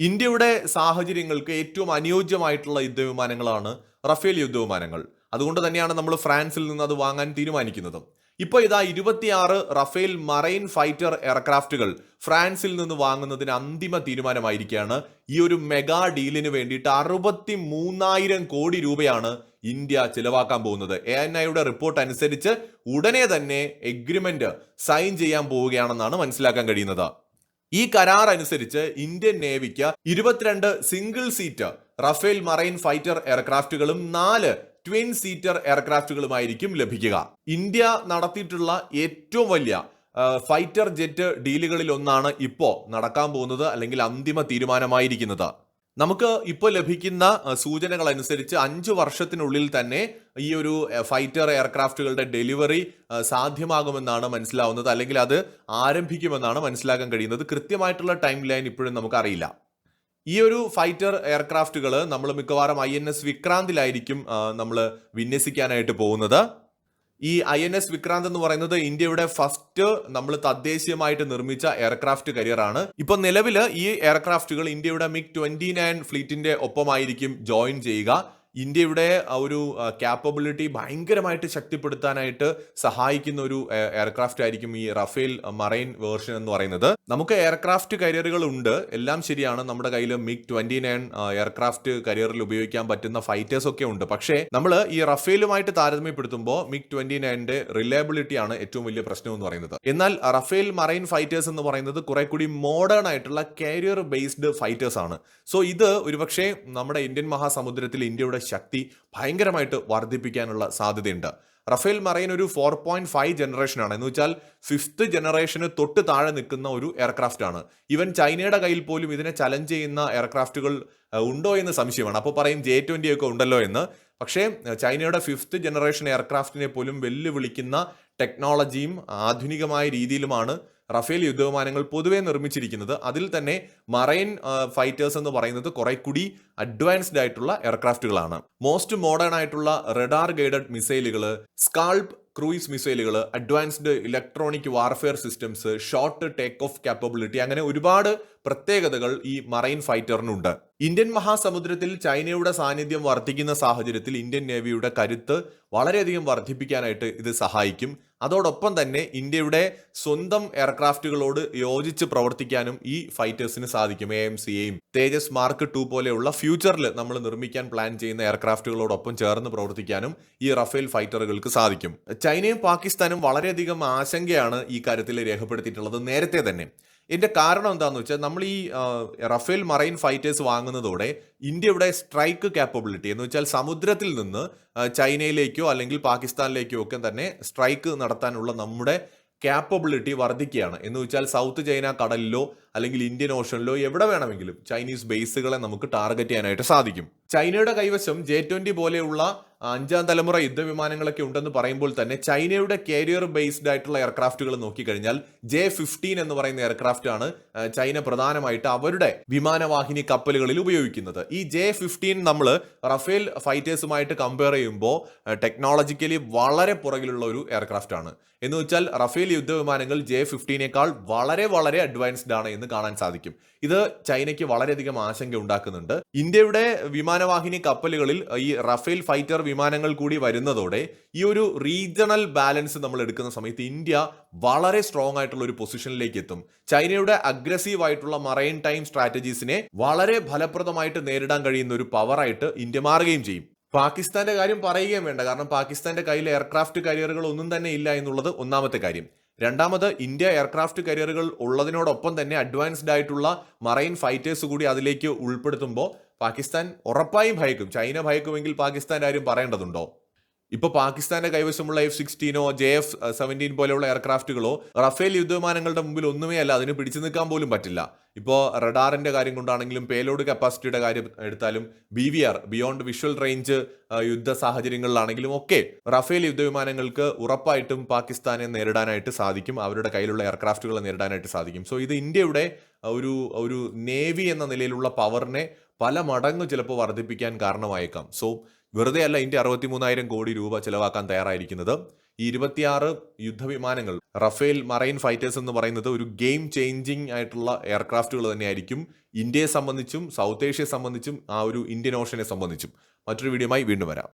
ഇന്ത്യയുടെ സാഹചര്യങ്ങൾക്ക് ഏറ്റവും അനുയോജ്യമായിട്ടുള്ള യുദ്ധവിമാനങ്ങളാണ് റഫേൽ യുദ്ധവിമാനങ്ങൾ. അതുകൊണ്ട് തന്നെയാണ് നമ്മൾ ഫ്രാൻസിൽ നിന്ന് അത് വാങ്ങാൻ തീരുമാനിക്കുന്നത്. ഇപ്പോൾ ഇതാ ഇരുപത്തിയാറ് റഫേൽ മറൈൻ ഫൈറ്റർ എയർക്രാഫ്റ്റുകൾ ഫ്രാൻസിൽ നിന്ന് വാങ്ങുന്നതിന് അന്തിമ തീരുമാനമായിരിക്കുകയാണ്. ഈ ഒരു മെഗാ ഡീലിന് വേണ്ടിയിട്ട് അറുപത്തി മൂന്നായിരം കോടി രൂപയാണ് ഇന്ത്യ ചിലവാക്കാൻ പോകുന്നത്. എ എൻ ഐയുടെ റിപ്പോർട്ട് അനുസരിച്ച് ഉടനെ തന്നെ എഗ്രിമെന്റ് സൈൻ ചെയ്യാൻ പോവുകയാണെന്നാണ് മനസ്സിലാക്കാൻ കഴിയുന്നത്. ഈ കരാർ അനുസരിച്ച് ഇന്ത്യൻ നേവിക്ക് ഇരുപത്തിരണ്ട് single seat Rafale marine fighter എയർക്രാഫ്റ്റുകളും നാല് ട്വിൻ സീറ്റർ എയർക്രാഫ്റ്റുകളുമായിരിക്കും ലഭിക്കുക. ഇന്ത്യ നടത്തിയിട്ടുള്ള ഏറ്റവും വലിയ ഫൈറ്റർ ജെറ്റ് ഡീലുകളിൽ ഒന്നാണ് ഇപ്പോൾ നടക്കാൻ പോകുന്നത് അല്ലെങ്കിൽ അന്തിമ തീരുമാനമായിരിക്കുന്നത്. നമുക്ക് ഇപ്പോൾ ലഭിക്കുന്ന സൂചനകൾ അനുസരിച്ച് അഞ്ച് വർഷത്തിനുള്ളിൽ തന്നെ ഈ ഒരു ഫൈറ്റർ എയർക്രാഫ്റ്റുകളുടെ ഡെലിവറി സാധ്യമാകുമെന്നാണ് മനസ്സിലാവുന്നത്. അല്ലെങ്കിൽ അത് ആരംഭിക്കുമെന്നാണ് മനസ്സിലാക്കാൻ കഴിയുന്നത്. കൃത്യമായിട്ടുള്ള ടൈം ലൈൻ ഇപ്പോഴും നമുക്കറിയില്ല. ഈ ഒരു ഫൈറ്റർ എയർക്രാഫ്റ്റുകൾ നമ്മൾ മിക്കവാറും ഐ എൻ എസ് വിക്രാന്തിലായിരിക്കും നമ്മൾ വിന്യസിക്കാനായിട്ട് പോകുന്നത്. ഈ ഐ എൻ എസ് വിക്രാന്ത് എന്ന് പറയുന്നത് ഇന്ത്യയുടെ ഫസ്റ്റ് നമ്മൾ തദ്ദേശീയമായിട്ട് നിർമ്മിച്ച എയർക്രാഫ്റ്റ് കരിയറാണ് ഇപ്പൊ നിലവിൽ ഈ എയർക്രാഫ്റ്റുകൾ ഇന്ത്യയുടെ മിഗ് ട്വന്റി നയൻ ഫ്ലീറ്റിന്റെ ഒപ്പമായിരിക്കും ജോയിൻ ചെയ്യുക. ഇന്ത്യയുടെ ഒരു ക്യാപ്പബിലിറ്റി ഭയങ്കരമായിട്ട് ശക്തിപ്പെടുത്താനായിട്ട് സഹായിക്കുന്ന ഒരു എയർക്രാഫ്റ്റ് ആയിരിക്കും ഈ റഫേൽ മറൈൻ വേർഷൻ എന്ന് പറയുന്നത്. നമുക്ക് എയർക്രാഫ്റ്റ് കരിയറുകൾ ഉണ്ട്. എല്ലാം ശരിയാണ്. നമ്മുടെ കയ്യിൽ മിഗ് ട്വന്റി നയൻ എയർക്രാഫ്റ്റ് കരിയറിൽ ഉപയോഗിക്കാൻ പറ്റുന്ന ഫൈറ്റേഴ്സ് ഒക്കെ ഉണ്ട്. പക്ഷേ നമ്മൾ ഈ റഫേലുമായിട്ട് താരതമ്യപ്പെടുത്തുമ്പോൾ മിഗ് ട്വന്റി നയന്റെ റിലയബിലിറ്റി ആണ് ഏറ്റവും വലിയ പ്രശ്നം എന്ന് പറയുന്നത്. എന്നാൽ റഫേൽ മറൈൻ ഫൈറ്റേഴ്സ് എന്ന് പറയുന്നത് കുറെ കൂടി മോഡേൺ ആയിട്ടുള്ള കരിയർ ബേസ്ഡ് ഫൈറ്റേഴ്സ് ആണ്. സോ ഇത് ഒരുപക്ഷെ നമ്മുടെ ഇന്ത്യൻ മഹാസമുദ്രത്തിൽ ഇന്ത്യയുടെ ശക്തി ഭയങ്കരമായിട്ട് വർദ്ധിപ്പിക്കാനുള്ള സാധ്യതയുണ്ട്. റഫേൽ മറൈൻ ഒരു ഫോർ പോയിന്റ് ഫൈവ് ജനറേഷനാണ് എന്ന് വെച്ചാൽ ഫിഫ്ത്ത് ജനറേഷന് തൊട്ട് താഴെ നിൽക്കുന്ന ഒരു എയർക്രാഫ്റ്റ് ആണ്. ഈവൻ ചൈനയുടെ കയ്യിൽ പോലും ഇതിനെ ചലഞ്ച് ചെയ്യുന്ന എയർക്രാഫ്റ്റുകൾ ഉണ്ടോ എന്ന് സംശയമാണ്. അപ്പോൾ പറയും ജെ ട്വന്റി ഒക്കെ ഉണ്ടല്ലോ എന്ന്. പക്ഷേ ചൈനയുടെ ഫിഫ്ത്ത് ജനറേഷൻ എയർക്രാഫ്റ്റിനെ പോലും വെല്ലുവിളിക്കുന്ന ടെക്നോളജിയും ആധുനികമായ രീതിയിലുമാണ് റഫേൽ യുദ്ധവിമാനങ്ങൾ പൊതുവെ നിർമ്മിച്ചിരിക്കുന്നത് അതിൽ തന്നെ മറൈൻ ഫൈറ്റേഴ്സ് എന്ന് പറയുന്നത് കുറെ കൂടി അഡ്വാൻസ്ഡ് ആയിട്ടുള്ള എയർക്രാഫ്റ്റുകളാണ്. മോസ്റ്റ് മോഡേൺ ആയിട്ടുള്ള റഡാർ ഗൈഡഡ് മിസൈലുകൾ സ്കാൾപ് ക്രൂയിസ് മിസൈലുകൾ advanced electronic warfare systems short take off capability അങ്ങനെ ഒരുപാട് പ്രത്യേകതകൾ ഈ മറൈൻ ഫൈറ്ററിനുണ്ട്. ഇന്ത്യൻ മഹാസമുദ്രത്തിൽ ചൈനയുടെ സാന്നിധ്യം വർദ്ധിക്കുന്ന സാഹചര്യത്തിൽ ഇന്ത്യൻ നേവിയുടെ കരുത്ത് വളരെയധികം വർദ്ധിപ്പിക്കാനായിട്ട് ഇത് സഹായിക്കും. അതോടൊപ്പം തന്നെ ഇന്ത്യയുടെ സ്വന്തം എയർക്രാഫ്റ്റുകളോട് യോജിച്ച് പ്രവർത്തിക്കാനും ഈ ഫൈറ്റേഴ്സിന് സാധിക്കും. എ എം സിയെയും തേജസ് മാർക്ക് ടു പോലെയുള്ള ഫ്യൂച്ചറിൽ നമ്മൾ നിർമ്മിക്കാൻ പ്ലാൻ ചെയ്യുന്ന എയർക്രാഫ്റ്റുകളോടൊപ്പം ചേർന്ന് പ്രവർത്തിക്കാനും ഈ റഫേൽ ഫൈറ്ററുകൾക്ക് സാധിക്കും. ചൈനയും പാകിസ്ഥാനും വളരെയധികം ആശങ്കയാണ് ഈ കാര്യത്തിൽ രേഖപ്പെടുത്തിയിട്ടുള്ളത് നേരത്തെ തന്നെ. ഇതിന്റെ കാരണം എന്താണെന്ന് വെച്ചാൽ നമ്മൾ ഈ റഫേൽ മറൈൻ ഫൈറ്റേഴ്സ് വാങ്ങുന്നതോടെ ഇന്ത്യയുടെ സ്ട്രൈക്ക് കാപ്പബിലിറ്റി എന്ന് വെച്ചാൽ സമുദ്രത്തിൽ നിന്ന് ചൈനയിലേക്കോ അല്ലെങ്കിൽ പാകിസ്ഥാനിലേക്കോ ഒക്കെ തന്നെ സ്ട്രൈക്ക് നടത്താനുള്ള നമ്മുടെ ക്യാപ്പബിലിറ്റി വർദ്ധിക്കുകയാണ്. എന്ന് വെച്ചാൽ സൗത്ത് ചൈന കടലിലോ അല്ലെങ്കിൽ ഇന്ത്യൻ ഓഷനിലോ എവിടെ വേണമെങ്കിലും ചൈനീസ് ബേസുകളെ നമുക്ക് ടാർഗറ്റ് ചെയ്യാനായിട്ട് സാധിക്കും. ചൈനയുടെ കൈവശം ജെ ട്വന്റി പോലെയുള്ള അഞ്ചാം തലമുറ യുദ്ധവിമാനങ്ങളൊക്കെ ഉണ്ടെന്ന് പറയുമ്പോൾ തന്നെ ചൈനയുടെ കാരിയർ ബേസ്ഡ് ആയിട്ടുള്ള എയർക്രാഫ്റ്റുകൾ നോക്കിക്കഴിഞ്ഞാൽ ജെ ഫിഫ്റ്റീൻ എന്ന് പറയുന്ന എയർക്രാഫ്റ്റ് ആണ് ചൈന പ്രധാനമായിട്ട് അവരുടെ വിമാനവാഹിനി കപ്പലുകളിൽ ഉപയോഗിക്കുന്നത്. ഈ ജെ ഫിഫ്റ്റീൻ നമ്മൾ റഫേൽ ഫൈറ്റേഴ്സുമായിട്ട് കമ്പയർ ചെയ്യുമ്പോൾ ടെക്നോളജിക്കലി വളരെ പുറകിലുള്ള ഒരു എയർക്രാഫ്റ്റ് ആണ്. എന്ന് വെച്ചാൽ റഫേൽ യുദ്ധവിമാനങ്ങൾ ജെ ഫിഫ്റ്റീനേക്കാൾ വളരെ വളരെ അഡ്വാൻസ്ഡ് ആണ് എന്ന് കാണാൻ സാധിക്കും. ഇത് ചൈനയ്ക്ക് വളരെയധികം ആശങ്ക ഉണ്ടാക്കുന്നുണ്ട്. ഇന്ത്യയുടെ വിമാനവാഹിനി കപ്പലുകളിൽ ഈ റഫേൽ ഫൈറ്റർ വിമാനങ്ങൾ കൂടി വരുന്നതോടെ ഈ ഒരു റീജിയണൽ ബാലൻസ് നമ്മൾ എടുക്കുന്ന സമയത്ത് ഇന്ത്യ വളരെ സ്ട്രോങ് ആയിട്ടുള്ള ഒരു പൊസിഷനിലേക്ക് എത്തും. ചൈനയുടെ അഗ്രസീവ് ആയിട്ടുള്ള മറൈൻ ടൈം സ്ട്രാറ്റജീസിനെ വളരെ ഫലപ്രദമായിട്ട് നേരിടാൻ കഴിയുന്ന ഒരു പവറായിട്ട് ഇന്ത്യ മാറുകയും ചെയ്യും. പാകിസ്ഥാന്റെ കാര്യം പറയുകയും വേണ്ട. കാരണം പാകിസ്ഥാന്റെ കയ്യിൽ എയർക്രാഫ്റ്റ് കരിയറുകൾ ഒന്നും തന്നെ ഇല്ല എന്നുള്ളത് ഒന്നാമത്തെ കാര്യം. രണ്ടാമത് ഇന്ത്യ എയർക്രാഫ്റ്റ് കരിയറുകൾ ഉള്ളതിനോടൊപ്പം തന്നെ അഡ്വാൻസ്ഡ് ആയിട്ടുള്ള മറൈൻ ഫൈറ്റേഴ്സ് കൂടി അതിലേക്ക് ഉൾപ്പെടുത്തുമ്പോൾ പാകിസ്ഥാൻ ഉറപ്പായും ഭയക്കും. ചൈന ഭയക്കുമെങ്കിൽ പാകിസ്ഥാൻ ആരും പറയേണ്ടതുണ്ടോ? ഇപ്പൊ പാകിസ്ഥാന്റെ കൈവശമുള്ള എഫ് സിക്സ്റ്റീനോ ജെ എഫ് സെവന്റീൻ പോലെയുള്ള എയർക്രാഫ്റ്റുകളോ റഫേൽ യുദ്ധവിമാനങ്ങളുടെ മുമ്പിൽ ഒന്നുമേ അല്ല അതിന് പിടിച്ചു നിൽക്കാൻ പോലും പറ്റില്ല. ഇപ്പോൾ റഡാറിന്റെ കാര്യം കൊണ്ടാണെങ്കിലും പേലോഡ് കപ്പാസിറ്റിയുടെ കാര്യം എടുത്താലും B V R beyond visual range യുദ്ധ സാഹചര്യങ്ങളിലാണെങ്കിലും ഒക്കെ റഫേൽ യുദ്ധവിമാനങ്ങൾക്ക് ഉറപ്പായിട്ടും പാകിസ്ഥാനെ നേരിടാനായിട്ട് സാധിക്കും അവരുടെ കയ്യിലുള്ള എയർക്രാഫ്റ്റുകളെ നേരിടാനായിട്ട് സാധിക്കും. സോ ഇത് ഇന്ത്യയുടെ ഒരു ഒരു നേവി എന്ന നിലയിലുള്ള പവറിനെ പല മടങ്ങ് ചിലപ്പോൾ വർദ്ധിപ്പിക്കാൻ കാരണമായേക്കാം. സോ വെറുതെ അല്ല ഇന്ത്യ അറുപത്തി മൂന്നായിരം കോടി രൂപ ചിലവാക്കാൻ തയ്യാറായിരിക്കുന്നത്. ഈ ഇരുപത്തിയാറ് യുദ്ധവിമാനങ്ങൾ റഫേൽ മറൈൻ ഫൈറ്റേഴ്സ് എന്ന് പറയുന്നത് ഒരു ഗെയിം ചേഞ്ചിങ് ആയിട്ടുള്ള എയർക്രാഫ്റ്റുകൾ തന്നെയായിരിക്കും ഇന്ത്യയെ സംബന്ധിച്ചും സൗത്ത് ഏഷ്യയെ സംബന്ധിച്ചും ആ ഒരു ഇന്ത്യൻ ഓഷനെ സംബന്ധിച്ചും. മറ്റൊരു വീഡിയോയുമായി വീണ്ടും വരാം.